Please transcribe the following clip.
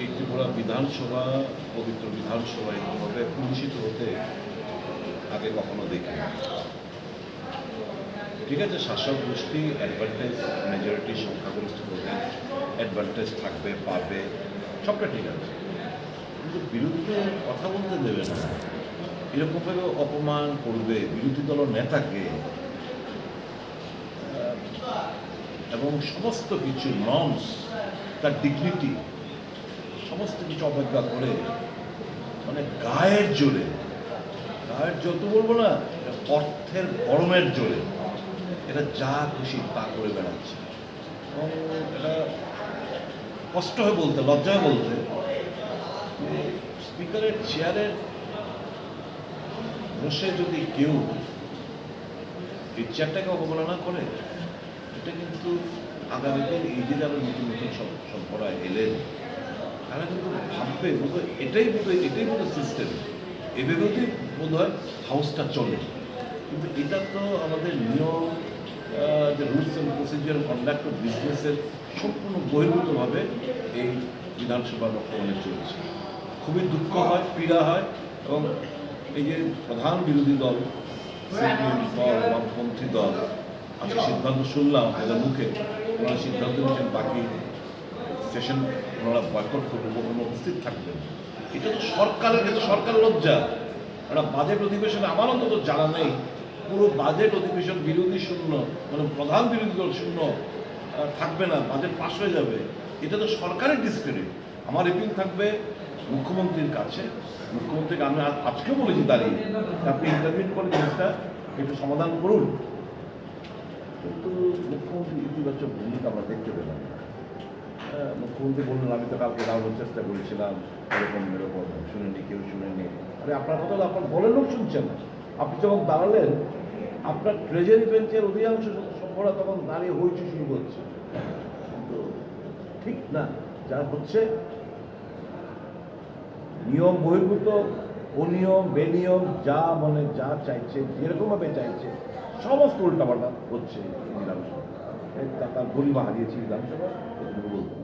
এই ত্রিপুরা বিধানসভা, পবিত্র বিধানসভা এইভাবে পরিচিত হতে আগে কখনো দেখিনি। ঠিক আছে, শাসক গোষ্ঠী অ্যাডভান্টেজ মেজরিটি সংখ্যাগরিষ্ঠ ভোটের অ্যাডভান্টেজ থাকবে, পাবে, সবটা ঠিক আছে। কিন্তু বিরুদ্ধে কথা বলতে দেবে না। এরকমভাবে অপমান করবে বিরোধী দল নেতাকে। এবং সমস্ত কিছু নর্মস তার ডিগনিটি সমস্ত কিছু অবজ্ঞা করে। মানে গায়ের জোরে। গায়ের জোর তো বলব না অর্থের গরমের জোরে। এটা যা খুশি তা করে বেড়াচ্ছে। এটা কষ্ট হয়ে বলতে, লজ্জা বলতে, স্পিকারের চেয়ারের বসে যদি কেউ এই চেয়ারটাকে অবমাননা করে, এটা কিন্তু আগামীতে এই যে যারা নতুন নতুন সব সম্প্রদায় এলেন তারা কিন্তু ভাববে বোধহয় এটাই বোধহয় এটাই বোধহয় সিস্টেম এভাবেই বোধ হয় হাউসটা চলে। কিন্তু এটা তো আমাদের নিয়ম যে rules and procedure conduct of বিজনেসের সম্পূর্ণ বহির্ভূতভাবে এই বিধানসভা বর্তমানে চলছে। খুবই দুঃখ হয়, পীড়া হয় এবং এই যে প্রধান বিরোধী দল, সিপিএম দল, বামপন্থী দল আমি সিদ্ধান্ত শুনলাম, এদের মুখে, ওনারা সিদ্ধান্ত নিয়েছেন বাকি সেশন ওনারা বয়কট করবেন ওখানে উপস্থিত থাকবেন এটা তো সরকারের কাছে সরকার লজ্জা। একটা বাজেট অধিবেশনে আমার অন্তত জানা নেই। পুরো বাজেট অধিবেশন বিরোধী শূন্য মানে প্রধান বিরোধী দল শূন্য থাকবে না, বাজেট পাশ হয়ে যাবে। এটা তো সরকারের ডিসক্রেডিট আমার এপিল থাকবে মুখ্যমন্ত্রীর কাছে। মুখ্যমন্ত্রীকে আমি আজ- আজকেও বলেছি দাঁড়িয়ে আপনি ইন্টারভিউ করে জিনিসটা একটু সমাধান করুন। কিন্তু মুখ্যমন্ত্রী ইতিবাচক ভূমিকা আমরা দেখতে পেলাম। মুখ্যমন্ত্রী বললেন, আমি তো কালকে দাঁড়ানোর চেষ্টা করেছিলাম, এরকম এরকম শুনেনি কেউ শুনেনি আরে, আপনার কথা তো আপনার বলেন লোক না। আপনি যখন দাঁড়ালেন, আপনার ট্রেজারি বেঞ্চের অধিকাংশ সভ্যরা তখন দাঁড়িয়ে হইচই শুরু করছে। কিন্তু ঠিক না, যা হচ্ছে, নিয়ম বহির্ভূত, অনিয়ম, বেনিয়ম, যা মানে যা চাইছে, যেরকমভাবে চাইছে সমস্ত উল্টাপাল্টা হচ্ছে বিধানসভা। তার গরিমা হারিয়েছে বিধানসভা বলতে।